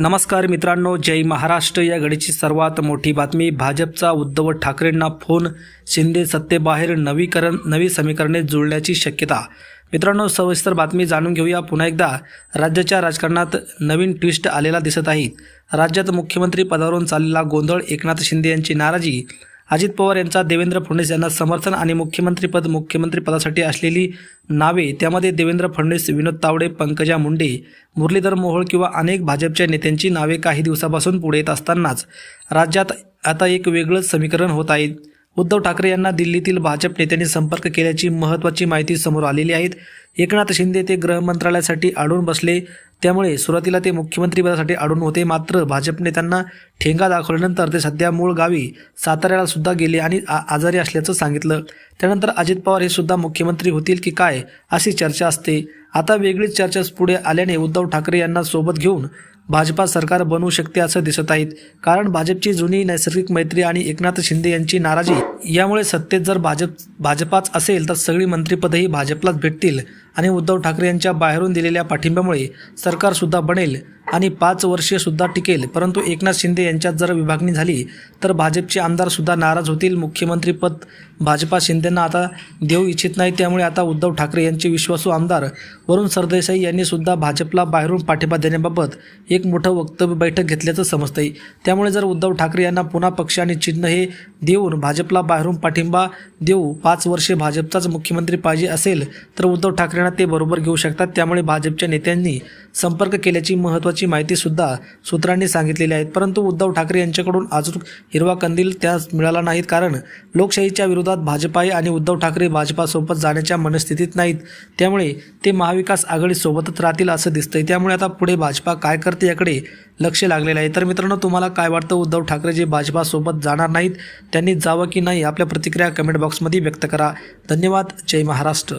नमस्कार मित्रांनो जय महाराष्ट्र. या घडीची सर्वात मोठी बातमी भाजपचा उद्धव ठाकरेंना फोन शिंदे सत्तेबाहेर नवीकरण नवी समीकरणे जुळण्याची शक्यता. मित्रांनो सविस्तर बातमी जाणून घेऊया. पुन्हा एकदा राज्याच्या राजकारणात नवीन ट्विस्ट आलेला दिसत आहे. राज्यात मुख्यमंत्री पदावरून चाललेला गोंधळ एकनाथ शिंदे यांची नाराजी अजित पवार यांचा देवेंद्र फडणवीस यांना समर्थन आणि मुख्यमंत्रीपद मुख्यमंत्री पदासाठी असलेली नावे त्यामध्ये देवेंद्र फडणवीस विनोद तावडे पंकजा मुंडे मुरलीधर मोहोळ किंवा अनेक भाजपच्या नेत्यांची नावे काही दिवसापासून पुढे येत असतानाच राज्यात आता एक वेगळंच समीकरण होत आहे. उद्धव ठाकरे यांना दिल्लीतील भाजप नेत्यांनी संपर्क केल्याची महत्त्वाची माहिती समोर आलेली आहे. एकनाथ शिंदे ते गृहमंत्रालयासाठी आढळून अडून बसले. त्यामुळे सुरुवातीला ते मुख्यमंत्रीपदासाठी अडून होते. मात्र भाजप नेत्यांना ठेंगा दाखवल्यानंतर ते सध्या मूळ गावी साताऱ्याला सुद्धा गेले आणि आ- आजारी असल्याचं सांगितलं. त्यानंतर अजित पवार हे सुद्धा मुख्यमंत्री होतील की काय अशी चर्चा असते. आता वेगळीच चर्चा पुढे आल्याने उद्धव ठाकरे यांना सोबत घेऊन भाजपा सरकार बनवू शकते असं दिसत आहेत. कारण भाजपची जुनी नैसर्गिक मैत्री आणि एकनाथ शिंदे यांची नाराजी यामुळे सत्तेत जर भाजप भाजपाच असेल तर सगळी मंत्रिपदही भाजपलाच भेटतील. आणि उद्धव ठाकरे यांच्या बाहेरून दिलेल्या पाठिंब्यामुळे सरकारसुद्धा बनेल. आणि पाच वर्षेसुद्धा टिकेल. परंतु एकनाथ शिंदे यांच्यात जर विभागणी झाली तर भाजपचे आमदारसुद्धा नाराज होतील. मुख्यमंत्रीपद भाजपा शिंदेंना आता देऊ इच्छित नाही त्यामुळे आता उद्धव ठाकरे यांचे विश्वासू आमदार वरुण सरदेसाई यांनीसुद्धा भाजपला बाहेरून पाठिंबा देण्याबाबत एक मोठं वक्तव्य बैठक घेतल्याचं समजतंय. त्यामुळे जर उद्धव ठाकरे यांना पुन्हा पक्ष आणि चिन्ह हे देऊन भाजपला बाहेरून पाठिंबा देऊ पाच वर्षे भाजपचाच मुख्यमंत्री पाहिजे असेल तर उद्धव ठाकरेंना ते बरोबर घेऊ शकतात. त्यामुळे भाजपच्या नेत्यांनी संपर्क केल्याची महत्त्वाची माहितीसुद्धा सूत्रांनी सांगितलेली आहेत परंतु उद्धव ठाकरे यांच्याकडून अजून हिरवा कंदील त्यास मिळाला नाहीत कारण लोकशाहीच्या विरोधात भाजप आहे आणि उद्धव ठाकरे भाजपासोबत जाण्याच्या मनस्थितीत नाहीत. त्यामुळे ते महाविकास आघाडीसोबतच राहतील असं दिसतंय. त्यामुळे आता पुढे भाजपा काय करते याकडे लक्ष लागलेलं आहे. तर मित्रांनो तुम्हाला काय वाटतं? उद्धव ठाकरे जे भाजपासोबत जाणार नाहीत. त्यांनी जावं की नाही? आपल्या प्रतिक्रिया कमेंट बॉक्समध्ये व्यक्त करा. धन्यवाद. जय महाराष्ट्र.